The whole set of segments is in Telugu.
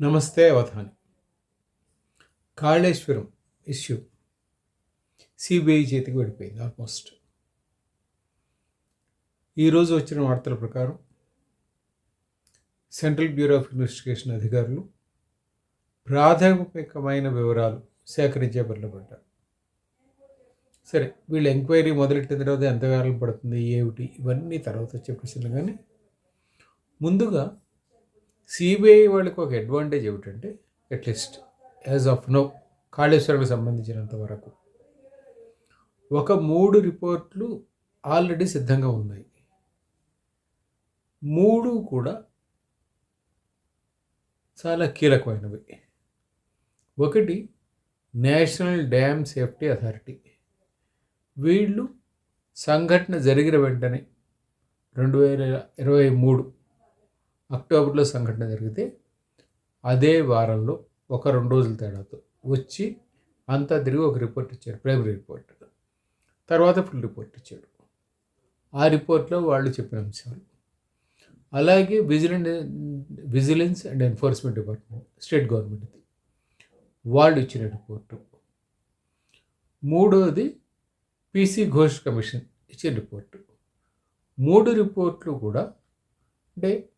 నమస్తే అవధాని. కాళేశ్వరం ఇష్యూ. సిబిఐ చేతికి వెళ్ళిపోయింది ఆల్మోస్ట్. ఈరోజు వచ్చిన వార్తల ప్రకారం సెంట్రల్ బ్యూరో ఆఫ్ ఇన్వెస్టిగేషన్ అధికారులు ప్రాథమికమైన వివరాలు సేకరించే పనిలో పడ్డారు. సరే వీళ్ళు ఎంక్వైరీ మొదలెట్టిన తర్వాత ఎంత ఎంతకాలం పడుతుంది ఏమిటి ఇవన్నీ తర్వాత వచ్చే ప్రశ్నలు. కానీ ముందుగా సిబిఐ వాళ్ళకి ఒక అడ్వాంటేజ్ ఏమిటంటే at least as of now కాళేశ్వరంకి సంబంధించినంత వరకు ఒక మూడు రిపోర్ట్లు ఆల్రెడీ సిద్ధంగా ఉన్నాయి. మూడు కూడా చాలా కీలకమైనవి. ఒకటి నేషనల్ డ్యామ్ సేఫ్టీ అథారిటీ వీళ్ళు సంఘటన జరిగిన వెంటనే రెండు వేల ఇరవై మూడు అక్టోబర్లో సంఘటన జరిగితే అదే వారంలో ఒక రెండు రోజుల తేడాతో వచ్చి అంతా తిరిగి ఒక రిపోర్ట్ ఇచ్చాడు ప్రైమరీ రిపోర్ట్. తర్వాత ఫుల్ రిపోర్ట్ ఇచ్చాడు. ఆ రిపోర్ట్లో వాళ్ళు చెప్పిన అంశాలు. అలాగే vigilant vigilance and enforcement department state గవర్నమెంట్ది వాళ్ళు ఇచ్చిన రిపోర్టు. మూడోది పీసీ ఘోష్ కమిషన్ ఇచ్చిన రిపోర్టు. మూడు రిపోర్ట్లు కూడా అంటే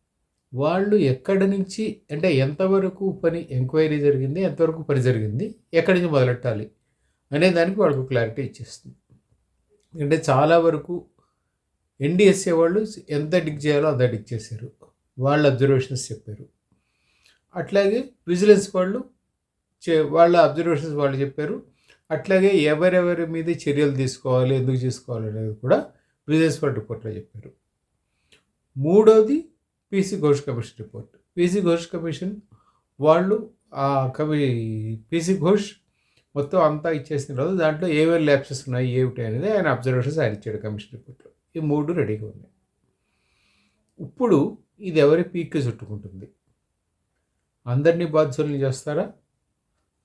వాళ్ళు ఎక్కడి నుంచి అంటే ఎంతవరకు పని ఎంక్వైరీ జరిగింది ఎంతవరకు పని జరిగింది ఎక్కడి నుంచి మొదలెట్టాలి అనే దానికి వాళ్ళకు క్లారిటీ ఇచ్చేస్తుంది. అంటే చాలా వరకు ఎన్డిఎస్ఏ వాళ్ళు ఎంత డిక్ చేయాలో అంత డిక్ చేశారు. వాళ్ళ అబ్జర్వేషన్స్ చెప్పారు. అట్లాగే విజిలెన్స్ వాళ్ళు చే వాళ్ళ అబ్జర్వేషన్స్ వాళ్ళు చెప్పారు. అట్లాగే ఎవరెవరి మీద చర్యలు తీసుకోవాలి ఎందుకు తీసుకోవాలి అనేది కూడా విజిలెన్స్ వాళ్ళ రిపోర్ట్లో చెప్పారు. మూడోది PC Ghosh commission report. PC Ghosh commission వాళ్ళు ఆ కమి పీసీ ఘోష్ మొత్తం అంతా ఇచ్చేసిన తర్వాత దాంట్లో ఏమేమి ల్యాప్సెస్ ఉన్నాయి ఏమిటి అనేది ఆయన అబ్జర్వేషన్స్ ఆయన ఇచ్చాడు కమిషన్ రిపోర్ట్లో. ఈ మూడు రెడీగా ఉన్నాయి. ఇప్పుడు ఇది ఎవరి పీక్కి చుట్టుకుంటుంది? అందరినీ బాధ్యుల్ని చేస్తారా?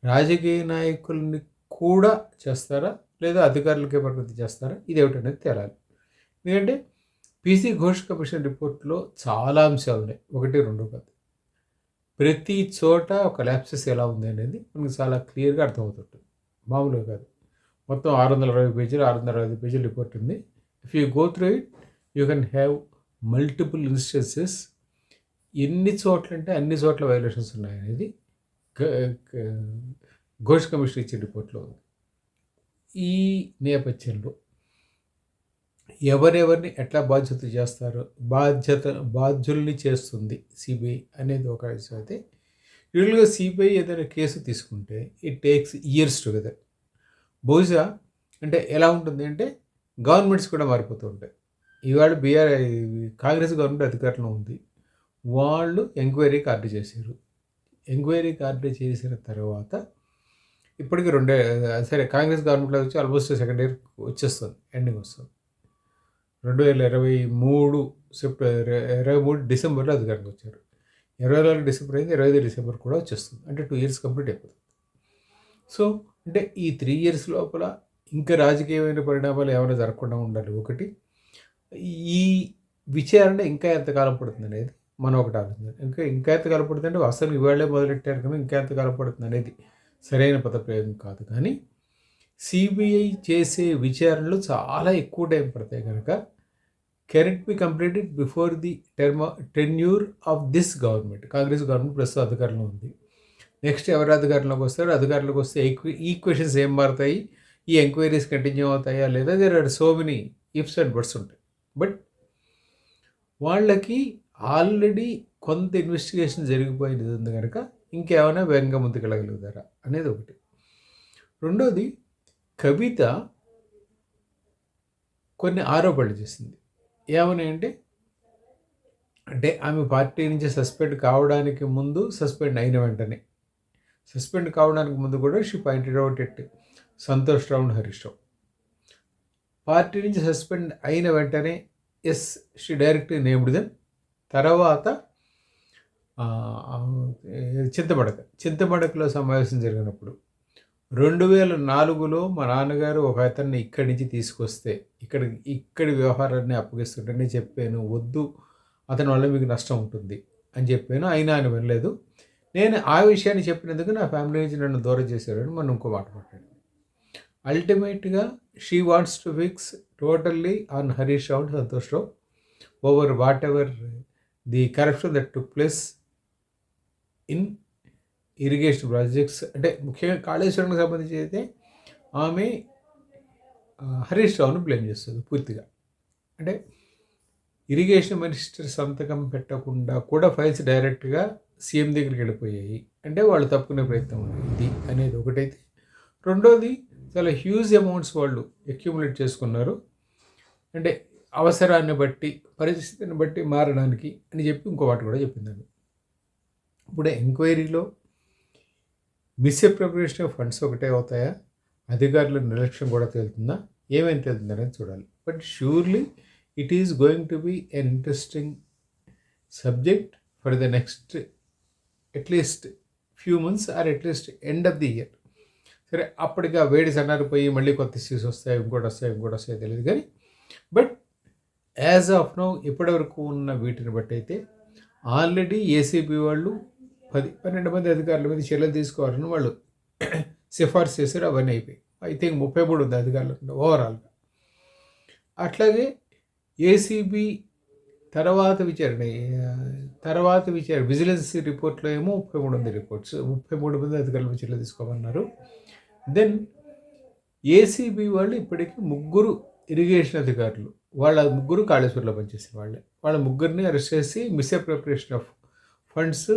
రాజకీయ నాయకుల్ని కూడా చేస్తారా? లేదా అధికారులకే పరిమితి చేస్తారా? ఇది ఏమిటనేది తేలాలి ఎందుకంటే పీసీ ఘోష్ కమిషన్ రిపోర్ట్లో చాలా అంశాలు ఉన్నాయి. ఒకటి రెండు కాదు. ప్రతి చోట ఒక ల్యాప్సెస్ ఎలా ఉంది అనేది మనకు చాలా క్లియర్గా అర్థమవుతుంటుంది. మామూలుగా కాదు. మొత్తం ఆరు వందల అరవై పేజీలు ఆరు వందల అరవై పేజీల రిపోర్ట్ ఉంది. If you go through it you can have multiple instances ఎన్ని చోట్ల అంటే అన్ని చోట్ల వైలేషన్స్ ఉన్నాయనేది ఘోష్ కమిషన్ ఇచ్చే రిపోర్ట్లో ఉంది. ఈ నేపథ్యంలో ఎవరెవరిని ఎట్లా బాధ్యత చేస్తారో బాధ్యత బాధ్యుల్ని చేస్తుంది సిబిఐ అనేది ఒక విషయం అయితే యూజువల్గా సిబిఐ ఏదైనా కేసు తీసుకుంటే ఇట్ టేక్స్ ఇయర్స్ టుగెదర్ బహుశా అంటే ఎలా ఉంటుంది అంటే గవర్నమెంట్స్ కూడా మారిపోతూ ఉంటాయి. ఇవాళ బీఆర్ కాంగ్రెస్ గవర్నమెంట్ అధికారంలో ఉంది. వాళ్ళు ఎంక్వైరీకి కార్డు చేశారు. ఎంక్వైరీకి ఆర్డర్ చేసిన తర్వాత ఇప్పటికి రెండే సరే కాంగ్రెస్ గవర్నమెంట్లో వచ్చి ఆల్మోస్ట్ సెకండ్ ఇయర్ వచ్చేస్తుంది ఎండింగ్ వస్తుంది. రెండు వేల ఇరవై మూడు సెప్టెంబర్ ఇరవై మూడు డిసెంబర్లో అధికారంకి వచ్చారు. ఇరవై నాలుగు డిసెంబర్ అయితే ఇరవై ఐదు డిసెంబర్ కూడా వచ్చేస్తుంది. అంటే టూ ఇయర్స్ కంప్లీట్ అయిపోతుంది. సో అంటే ఈ త్రీ ఇయర్స్ లోపల ఇంకా రాజకీయమైన పరిణామాలు ఏమైనా జరగకుండా ఉండాలి. ఒకటి ఈ విచారణ ఇంకా ఎంతకాలం పడుతుంది అనేది మనం ఒకటి ఆలోచించాలి. ఇంకా ఇంకా ఎంతకాలం పడుతుంది అంటే అసలు ఇవాళే మొదలెట్టారు కానీ ఇంకా ఎంతకాలం పడుతుంది అనేది సరైన పదప్రయోగం కాదు. కానీ సిబిఐ చేసే విచారణలు చాలా ఎక్కువ టైం పడతాయి కనుక can it be completed before the term tenure of this government Congress government ప్రస్తుతం అధికారంలో ఉంది. నెక్స్ట్ ఎవరు అధికారంలోకి వస్తారు? అధికారంలోకి వస్తే ఈక్వేషన్స్ ఏం మారుతాయి? ఈ ఎంక్వైరీస్ కంటిన్యూ అవుతాయా? లేదా there are so many ifs and buts ఉంటాయి. బట్ వాళ్ళకి ఆల్రెడీ కొంత ఇన్వెస్టిగేషన్ జరిగిపోయింది ఉంది కనుక ఇంకేమైనా వేగంగా ముందుకెళ్ళగలుగుతారా? అనేది ఒకటి. రెండోది కవిత కొన్ని ఆరోపణలు చేసింది. ఏమని అంటే ఆమె పార్టీ నుంచి సస్పెండ్ కావడానికి ముందు సస్పెండ్ అయిన వెంటనే. సస్పెండ్ కావడానికి ముందు కూడా she pointed out at Santosh Rao Harish Rao. Party నుంచి సస్పెండ్ అయిన వెంటనే as she direct named then తర్వాత చింతమడక. చింతమడకలో సమావేశం జరిగినప్పుడు రెండు వేల నాలుగులో మా నాన్నగారు ఒక అతన్ని ఇక్కడి నుంచి తీసుకొస్తే ఇక్కడ ఇక్కడి వ్యవహారాన్ని అప్పగిస్తుంటేనే చెప్పాను వద్దు అతని వల్ల మీకు నష్టం ఉంటుంది అని చెప్పాను. అయినా ఆయన వినలేదు. నేను ఆ విషయాన్ని చెప్పినందుకు నా ఫ్యామిలీ నుంచి నన్ను దూరం చేశారని మనం ఇంకో మాట మాట్లాడాను అల్టిమేట్గా she wants to fix totally on Harish Rao Santosh Rao. Over whatever the corruption that took place in irrigation projects అంటే ముఖ్యంగా కాళేశ్వరంకి సంబంధించి అయితే ఆమె హరీష్ రావును బ్లేమ్ చేస్తుంది పూర్తిగా. అంటే ఇరిగేషన్ మినిస్టర్ సంతకం పెట్టకుండా కూడా ఫైల్స్ డైరెక్ట్గా సీఎం దగ్గరికి వెళ్ళిపోయాయి. అంటే వాళ్ళు తప్పుకునే ప్రయత్నం ఉంది అనేది ఒకటైతే. రెండోది చాలా హ్యూజ్ అమౌంట్స్ వాళ్ళు అక్యూములేట్ చేసుకున్నారు. అంటే అవసరాన్ని బట్టి పరిస్థితిని బట్టి మారడానికి అని చెప్పి ఇంకో వాటి కూడా చెప్పిందండి. ఇప్పుడు ఎంక్వైరీలో మిస్అప్రోప్రియేషన్ ఆఫ్ ఫండ్స్ ఒకటే అవుతాయా? అధికారుల నిర్లక్ష్యం కూడా తేలుతుందా? ఏమేమి తేలుతుందనేది చూడాలి. But surely it is going to be an interesting subject for the next at least few months or at least end of the year. సరే అప్పటికి ఆ వేడి సన్నారిపోయి మళ్ళీ కొత్త ఇష్యూస్ వస్తాయి ఇంకోటి వస్తాయి ఇంకోటి వస్తాయి తెలియదు కానీ బట్ యాజ్ ఆఫ్ నౌ ఇప్పటివరకు ఉన్న వీటిని బట్టి అయితే ఆల్రెడీ ఏసీబీ వాళ్ళు పది పన్నెండు మంది అధికారుల మీద చర్యలు తీసుకోవాలని వాళ్ళు సిఫార్సు చేశారు అవన్నీ అయిపోయి ఐ థింక్ ముప్పై మూడు ఉంది అధికారులు ఓవరాల్గా అట్లాగే ఏసీబీ తర్వాత విచారణ తర్వాత విచారణ విజిలెన్స్ రిపోర్ట్లో ఏమో ముప్పై మూడు ఉంది రిపోర్ట్స్ ముప్పై మూడు మంది అధికారుల చర్యలు తీసుకోమన్నారు. దెన్ ఏసీబీ వాళ్ళు ఇప్పటికీ ముగ్గురు ఇరిగేషన్ అధికారులు వాళ్ళ ముగ్గురు కాళేశ్వరంలో పనిచేసిన వాళ్ళే. వాళ్ళ ముగ్గురిని అరెస్ట్ చేసి మిస్అప్రోప్రియేషన్ ఆఫ్ ఫండ్స్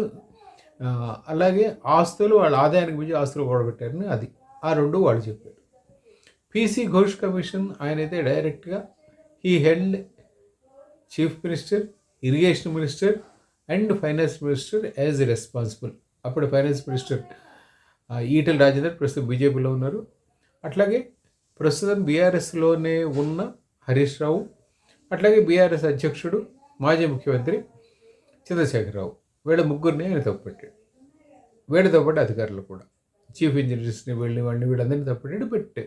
అలాగే ఆస్తులు వాళ్ళ ఆదాయానికి మించి ఆస్తులు కూడబెట్టారని అది. ఆ రెండు వాళ్ళు చెప్పారు. పీసీ ఘోష్ కమిషన్ ఆయన అయితే డైరెక్ట్గా he held chief minister irrigation minister and finance minister as responsible. అప్పుడు ఫైనాన్స్ మినిస్టర్ ఈటల రాజేందర్ ప్రస్తుతం బీజేపీలో ఉన్నారు. అట్లాగే ప్రస్తుతం బీఆర్ఎస్లోనే ఉన్న హరీష్ రావు అట్లాగే బీఆర్ఎస్ అధ్యక్షుడు మాజీ ముఖ్యమంత్రి చంద్రశేఖరరావు వీళ్ళ ముగ్గురిని ఆయన తప్పుపెట్టాడు. వీళ్ళతో పాటు అధికారులు కూడా. చీఫ్ ఇంజనీర్స్ని వెళ్ళి వాడిని వీళ్ళందరినీ తప్పుపెట్టాడు పెట్టే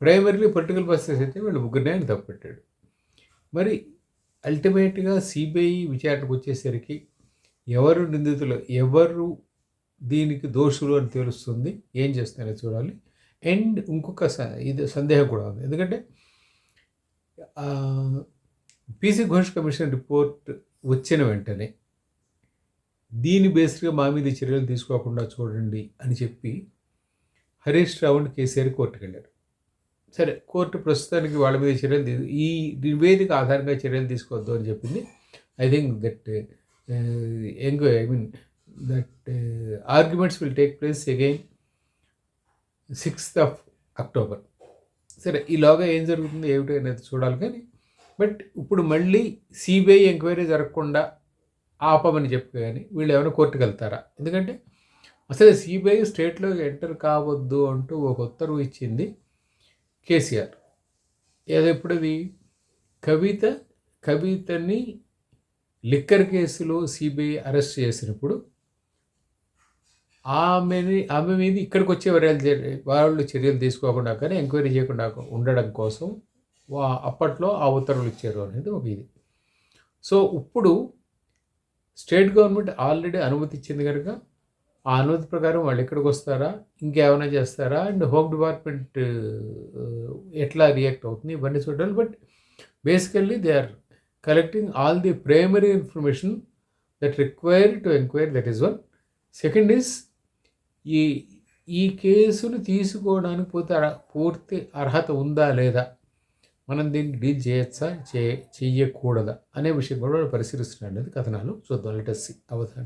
ప్రైమరీలీ పొలిటికల్ బస్సెస్ అయితే వీళ్ళు ముగ్గురిని ఆయన తప్పుపెట్టాడు. మరి అల్టిమేట్గా సిబిఐ విచారణకు వచ్చేసరికి ఎవరు నిందితులు ఎవరు దీనికి దోషులు అని తెలుస్తుంది ఏం చేస్తున్నారో చూడాలి. అండ్ ఇంకొక ఇది సందేహం కూడా ఉంది. ఎందుకంటే పీసీ ఘోష్ కమిషన్ రిపోర్ట్ వచ్చిన వెంటనే దీని బేస్డ్గా మా మీద చర్యలు తీసుకోకుండా చూడండి అని చెప్పి హరీష్ రావుని కేసీఆర్ కోర్టుకు వెళ్ళారు. సరే. కోర్టు ప్రస్తుతానికి వాళ్ళ మీద చర్యలు ఈ నివేదిక ఆధారంగా చర్యలు తీసుకోవద్దు అని చెప్పింది. I think that ఎంగో I mean that arguments will take place again sixth of October సరే ఈలోగా ఏం జరుగుతుంది ఏమిటి అనేది చూడాలి కానీ బట్ ఇప్పుడు మళ్ళీ సిబిఐ ఎంక్వైరీ జరగకుండా ఆపమని చెప్పి కానీ వీళ్ళు ఏమైనా కోర్టుకు వెళ్తారా? ఎందుకంటే అసలు సిబిఐ స్టేట్లో ఎంటర్ కావద్దు అంటూ ఒక ఉత్తర్వు ఇచ్చింది కేసీఆర్. ఏదో ఇప్పుడుది కవిత కవితని లిక్కర్ కేసులో సిబిఐ అరెస్ట్ చేసినప్పుడు ఆమెని ఆమె మీద ఇక్కడికి వచ్చే వాళ్ళు వాళ్ళు చర్యలు తీసుకోకుండా కానీ ఎంక్వైరీ చేయకుండా ఉండడం కోసం అప్పట్లో ఆ ఉత్తర్వులు ఇచ్చారు అనేది ఒక ఇది. సో ఇప్పుడు స్టేట్ గవర్నమెంట్ ఆల్రెడీ అనుమతి ఇచ్చింది కనుక ఆ అనుమతి ప్రకారం వాళ్ళు ఎక్కడికి వస్తారా ఇంకేమైనా చేస్తారా? అండ్ హోమ్ డిపార్ట్మెంట్ ఎట్లా రియాక్ట్ అవుతుంది? ఇవన్నీ చూడాలి. But basically they are collecting all the primary information that require to enquire that is one. Second is ఈ ఈ కేసును తీసుకోవడానికి పోతే పూర్తి అర్హత ఉందా లేదా? మనం దీన్ని డీల్ చేయొచ్చా చే చెయ్యకూడదా? అనే విషయం కూడా పరిశీలిస్తున్నాడు అనేది కథనాలు చూద్దాం. లెటెస్ట్ అవధానం.